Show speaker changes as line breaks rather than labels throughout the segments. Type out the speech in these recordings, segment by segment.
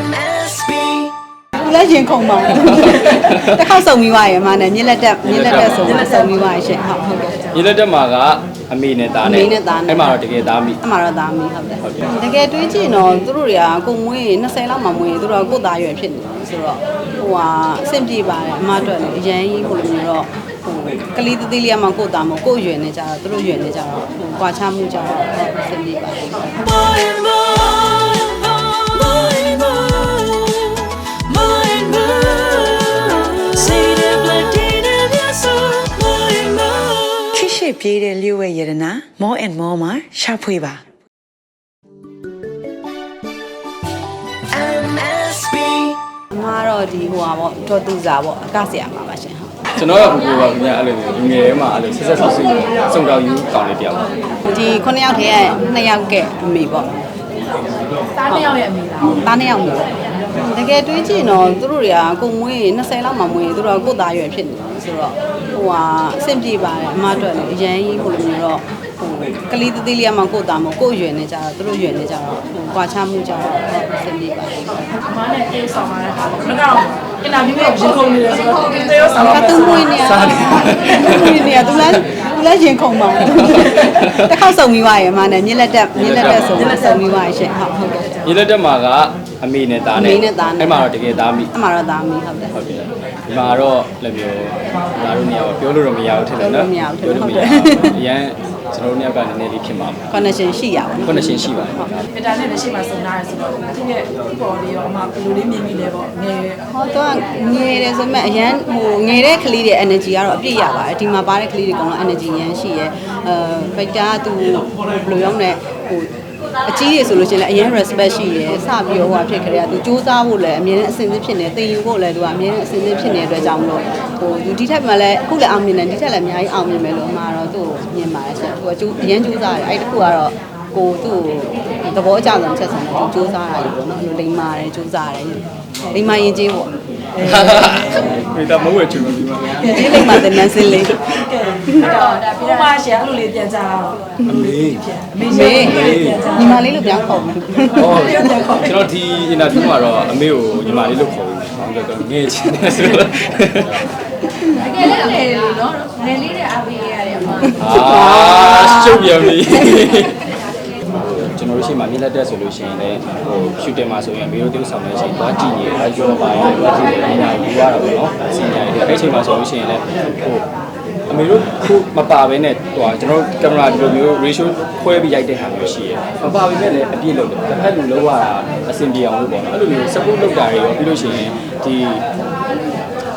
MSB
သူလည်းရင်ခုန်ပါတစ်ခေါက်စုံပြီးွားရယ်မနဲ့မြစ်လက်တက်မြစ်လက်တက်ဆိုတော့စုံပြီးွားရရှင်ဟုတ်ဟုတ်ကဲ့
ညီလက်တက်မှာကအမေနဲ့သားနဲ့
အမေနဲ့သားနဲ့
အဲ့မှာတော့တကယ်သားမိ
အမှတော့သားမီးဟုတ်တယ်
ဟုတ်ကဲ့
တကယ်တွေးကြည့်တော့သူတို့တွေကကိုမွေး20လောက်မှမွေးသူတို့ကကိုယ်သားရွယ်ဖြစ်နေတယ်ဆိုတော့ဟိုဟာအဆင်ပြေပါတယ်အမအတွက်လည်းအရန်ကြီးဟိုလိုမျိုးတော့ဟိုကလေးတသေးလေးကမှကိုယ်သားမကိုယ်ရွယ်နေကြတော့သူတို့ရွယ်နေကြတော့ဟိုကွာချမှုကြတော့အဆင်ပြေပါတယ်
More and more More
ပြေးတဲ့လျှို့ဝဲရတနာ more and more မှာရှာဖွေပါ
MSB
အမကတော့ဒီဟိုဟာပေါ့ဒေါ်သူစာပေါ့အကဆရာမှာပါရှင်ဟုတ်
ကျွန်တော်ကဘူဘူပါခင်ဗျာအဲ့လိုမျိုးလူငယ်ထဲမှာအဲ့လိုဆက်ဆက်ဆောက်ဆွေးစုံတောင်ယူကောင်းလေးတယောက်ပါ
ဒီ9ယောက်တည်းက2ယောက်ကအမေပေါ့
သားနှစ်ယောက်ရဲ့အမေလား
သား2ယောက်နေတကယ်တွေးကြည့်တော့သူတို့တွေကကိုမွေး20လောက်မှမွေးသူတို့ကကိုယ်သားရွယ်ဖြစ်နေတယ် ဆိုတော့ဟိုဟာအဆင်ပြေပါတယ်အမအတွက်လည်းအရန်ကြီးဟိုလိုမျိုးတော့ဟိုကလေးတသေးလေးကမှကိုယ်သားမကိုယ်ရွယ်နေကြတော့သူတို့ရွယ်နေကြတော့ဟိုကွာချမှုကြတော့အဆင်ပြေပါတယ်
အမနဲ့တေးဆောင်လာတဲ့ဟာပေါ့ငါကတော့အင်တာဗျူးကိုရင်ခုန်နေတယ်ဆိုတော့တေးရောဆောင်
ကတူမွေးနေရတူမွေးနေရသူလည်းသူလည်းရင်ခုန်ပါတစ်ခေါက်စုံပြီးွားရယ်မနဲ့မြစ်လက်တက်မြစ်လက်တက်ဆိုတော့စုံပြီးွားရရှင်ဟုတ်ဟုတ်ကဲ့
ညီလက်တက်မှာက အမေနဲ့သားနဲ့
အမေနဲ့သားနဲ့
အဲ့မှာတော့တကယ်သားမိ
အမှတော့သားမီးဟုတ်တယ်
ဟုတ်ကဲ့ဒီမှာတော့လည်းပြောငါတို့နေရာပြောလို့တော့မရဘူးထင်တယ်နော်
ပြောလို့မရဘူးထင်တယ်
ပြောလို့မရဘူးအရန်ကျွန်တော်တို့နေရာကနည်းနည်းလေးဖြစ်မှာပါ
connection ရှိရပါဘူး
connection ရှိပါတယ်
အင်တာနက်နဲ့ရှေ့မှာစုံလာတယ်ဆိုတော့သူ့ရဲ့ပေါ်လေးရောအမဘယ်လိုလေးမြင်မိလဲပေါ့ငယ်
ဟောတော့ငယ်တယ်ဆိုမဲ့အရန်ဟိုငယ်တဲ့ကလေးတွေ energy ကတော့အပြည့်ရပါတယ်ဒီမှာပါတဲ့ကလေးတွေကတော့ energy ရန်ရှိရဲအဲ vector ကသူဘယ်လိုရောလဲဟို အကြီးတွေဆိုလို့ရှိရင်လည်းအရင် respect ရှိရဲစပြီးတော့ဟိုဟာဖြစ်ကြတယ်သူစူးစမ်းဖို့လည်းအမြဲတမ်းအစဉ်သင့်ဖြစ်နေတင်ယူဖို့လည်းသူကအမြဲတမ်းအစဉ်သင့်ဖြစ်နေတဲ့အတွက်ကြောင့်မလို့ဟိုသူဒီထက်မှလည်းအခုလည်းအောင်မြင်တယ်ဒီထက်လည်းအများကြီးအောင်မြင်မယ်လို့အမှားတော့သူ့ကိုမြင်ပါတယ်ဆက်သူကကျူးအရင်စူးစမ်းတယ်အဲ့တခုကတော့ကိုသူ့ကိုသဘောအကျဆုံးချက်ဆုံးတယ်သူစူးစမ်းတာလေပေါ့နော်အဲ့လိုလိမ္မာတယ်စူးစမ်းတယ် လိမ္မာရင်ကြီးပေါ့
မိသားမဟုတ်ချင်ဘူးဒီမှာ
ဒီလိမ္မာတဲ့နန်းစင်းလေး
အဲ့တော့ဒါပြီးတော့ရှယ်အဲ့လိုလေးပြန်ကြတော့
အမေ
အမေ
မေ
ရှယ်ပြန်ကြ
ညီမလေးလို့ပြောင်းခေါ်မယ်
ဟောကျွန်တော်ဒီ interview မှာတော့အမေကိုညီမလေးလို့ခေါ်ပြီးဟုတ်တယ်ငယ်ချင်းတယ်ဆိုတော့
တကယ်လည်းငယ်လေးနော်ငယ်လေးတွေအားပေးရတယ်အမ
အာရှုပ်ပြန်ပြီကျွန် တော်တို့ရှိမှမြင်လက်တက်ဆိုလို့ရှိရင်လည်းဟိုရှူတင်မှာဆိုရင်အမေတို့တိကျဆောင်တဲ့အချိန်သွားကြည့်နေတယ်ရောပါရင်သွားကြည့်နေတယ်ညာယူရတာပေါ့နော်အစီအညာတွေအဲ့ချိန်မှာဆိုလို့ရှိရင်လည်းဟိုအမေတို့ခုမပါဘဲနဲ့ဟိုကျွန်တော်ကင်မရာဒီလိုမျိုး ratio ခွဲပြီးရိုက်တဲ့ဟာမျိုးရှိရယ်မပါဘဲနဲ့လည်းအပြည့်လုပ်တယ်တစ်ဖက်လူလောက်ရတာအဆင်ပြေအောင်လို့ပေါ့နော်အဲ့လိုမျိုး support လုပ်တာတွေရောပြီးလို့ရှိရင်ဒီ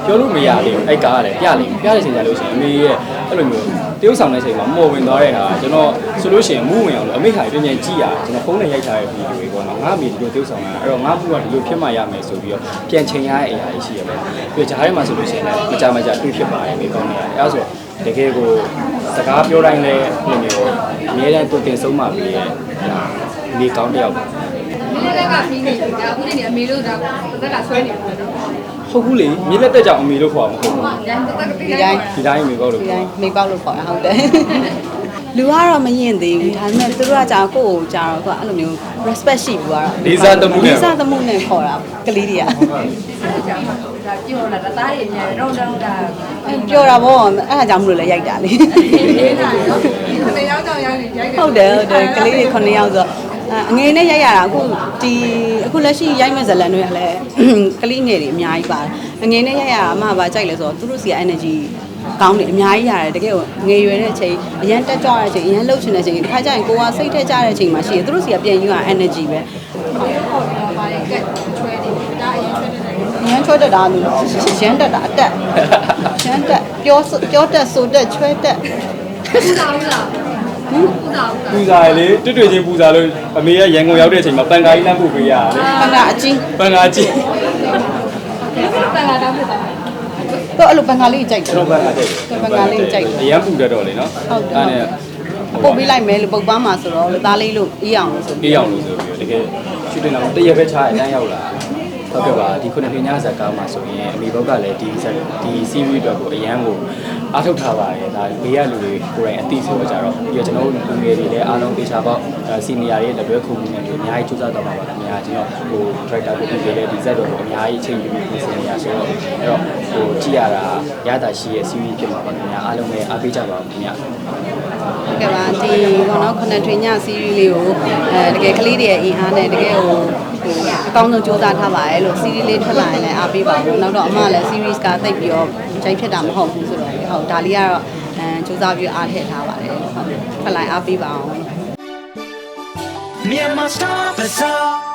ပြောလို့မရသေးဘူးအဲ့ကားကလည်းပြလိမ့်ပြတဲ့ချိန်ကျလို့ရှိရင်အမေရဲ့ အဲ့လိုမျိုးတရုပ်ဆောင်တဲ့ချိန်မှာမော်ဝင်သွားတဲ့ဟာကျွန်တော်ဆိုလို့ရှိရင်မူးဝင်အောင်လို့အမေခါပြန်ပြန်ကြည့်ရကျွန်တော်ဖုန်းနဲ့ရိုက်ထားတဲ့ဗီဒီယိုတွေပေါ့နော်ငါအမေဒီလိုတရုပ်ဆောင်တာအဲ့တော့ငါဘူးကဒီလိုဖြစ်မှရမယ်ဆိုပြီးတော့ပြန်ချိန်ရတဲ့အရာတွေရှိရပါပြီးတော့ဂျားထဲမှာဆိုလို့ရှိရင်လည်းမကြမကြတွေ့ဖြစ်ပါတယ်မိကောင်းနေရတယ်အဲ့ဒါဆိုတကယ်ကိုစကားပြောတိုင်းလည်းအဲ့လိုမျိုးအများတန်းတူတင်ဆုံးမှပြီးရဲ့ဒါမိကောင်းတယောက်ပါ
ဒီလက်ကပြီးနေပြီဒါအခုနေအမေတို့ဒါတက်ကဆွဲနေပြီနော်
ဟုတ်ဘူးလေမြေလက်တက်ကြောင်အမေလို့ခေါ်မှာမဟုတ်ဘူး
ရန်တက်ကပြီး
ဒီ
တိုင်း
တိုင်း
ဒီတိုင်းမေကောက်လို့
ဒီတိုင်းမိပေါက်လို့ခေါ်ရဟုတ်တယ်လူကတော့မရင်သေးဘူးဒါပေမဲ့သူတို့ကကြာကိုယ့်ကိုကြာတော့သူကအဲ့လိုမျိုး respect ရှိပြီးတော့
လေးစားသမှုနဲ့
လေးစားသမှုနဲ့ခေါ်တာကလေးတွေက
ဒါပြောလာတာသားရည်များတော့တော့ဒါ
အဲ့ပြောတာဗောအဲ့ဒါကြောင့်မလို့လည်းရိုက်တာလေ
ရေးတာနော်ဒီရောက်တော့ရောက်နေရိုက်တယ်
ဟုတ်တယ်ဟုတ်တယ်ကလေးတွေ9ယောက်ဆိုတော့ အဲ့အငယ်နဲ့ရိုက်ရတာအခုဒီအခုလက်ရှိရိုက်မဲ့ဇလန်တွေကလည်းကလေးငယ်တွေအများကြီးပါတယ်အငယ်နဲ့ရိုက်ရတာအမှဘာကြိုက်လဲဆိုတော့သူတို့စီက energy ကောင်းတယ်အများကြီးရတယ်တကယ်ကိုငယ်ရွယ်တဲ့အချိန်အရန်တက်ကြွတဲ့အချိန်အရန်လှုပ်ရှင်တဲ့အချိန်ဒီခါကျရင်ကိုကစိတ်ထက်ကြတဲ့အချိန်မှာရှိတယ်သူတို့စီကပြန်ယူရ energy ပဲ
ပါရင်ကက်ချွဲနေဒါအရင်ချွဲနေတယ်
အရန်ချွတ်တက်တာလို့ရန်တက်တာအတက်ရန်တက်ပြောဆိုပြောတက်ဆိုတက်ချွဲတက်
ပူတာဘူးလားဟင်ပူတာဘူးလား
ပူဇာလေတွေ့တွေ့ချင်းပူဇာလို့အမေကရန်ကုန်ရောက်တဲ့အချိန်မှာပန်ကာကြီးလမ်းပို့ပေးရတယ်
ခဏအချင်း
ပန်ကာကြီး
ပန်လာတော့ဖြစ်တာ
တော့အဲ့လိုဘင်္ဂါလေးကြိုက်တယ်
ကျွန်တော်ပန်ကာကြိုက်
ဘင်္ဂါလေးကြိုက်တယ်
အရန်ပူတတ်တော့လေနော်
ဟုတ်တယ်
နဲ့
ပုတ်ပေးလိုက်မယ်လို့ပုတ်ပန်းမှာဆိုတော့သားလေးလို့အေးအောင်လို့ဆို
အေးအောင်လို့ဆိုပြီးတကယ်ရှူတင်တော့တရက်ပဲချားအတန်းရောက်လာ ဟုတ်ကဲ့ပါဒီခုနှစ်ညဇာတ်ကားမှာဆိုရင်အမေဘုတ်ကလည်းဒီဇာတ်ဒီ series အတွက်ကိုအရန်ကိုအားထုတ်ထားပါတယ်ဒါဘေးကလူတွေကိုယ်တိုင်အသိဆိုတော့ကြတော့ပြီးတော့ကျွန်တော်တို့လူငယ်တွေလည်းအားလုံးတေချာပေါက်စီနီယာတွေလက်တွဲခုမှုနဲ့အများကြီးစူးစမ်းတော့ပါပါခင်ဗျာကျွန်တော်ဟို director ကိုပြီးခဲ့တဲ့ဒီဇာတ်တော်ကိုအများကြီးချိန်ယူပြီးပြင်ဆင်နေရဆိုတော့အဲ့တော့ဟိုကြည့်ရတာရတာရှိရဲ့ series ဖြစ်မှာပါခင်ဗျာအားလုံးလည်းအားပေးကြပါဦးခင်ဗျာ
ဟုတ်ကဲ့ပါဒီဘောနော်ခုနှစ်ထွေညစီးရီးလေးကိုအဲတကယ်ကလေးတွေရဲ့အင်အားနဲ့တကယ်ဟို ဟိုအကောင်းဆုံးစူးစမ်းထားပါတယ်လို့စီးရီးလေးထွက်လာရင်လည်းအားပေးပါဘူးနောက်တော့အမလည်း series ကတိတ်ပြီးတော့ချိန်ဖြစ်တာမဟုတ်ဘူးဆိုတော့ဟုတ်ဒါလေးကတော့အဲစူးစမ်းပြီးအားထည့်ထားပါတယ်ဟုတ်ထွက်လာရင်အားပေးပါအောင်
Myanmar Star Bazaar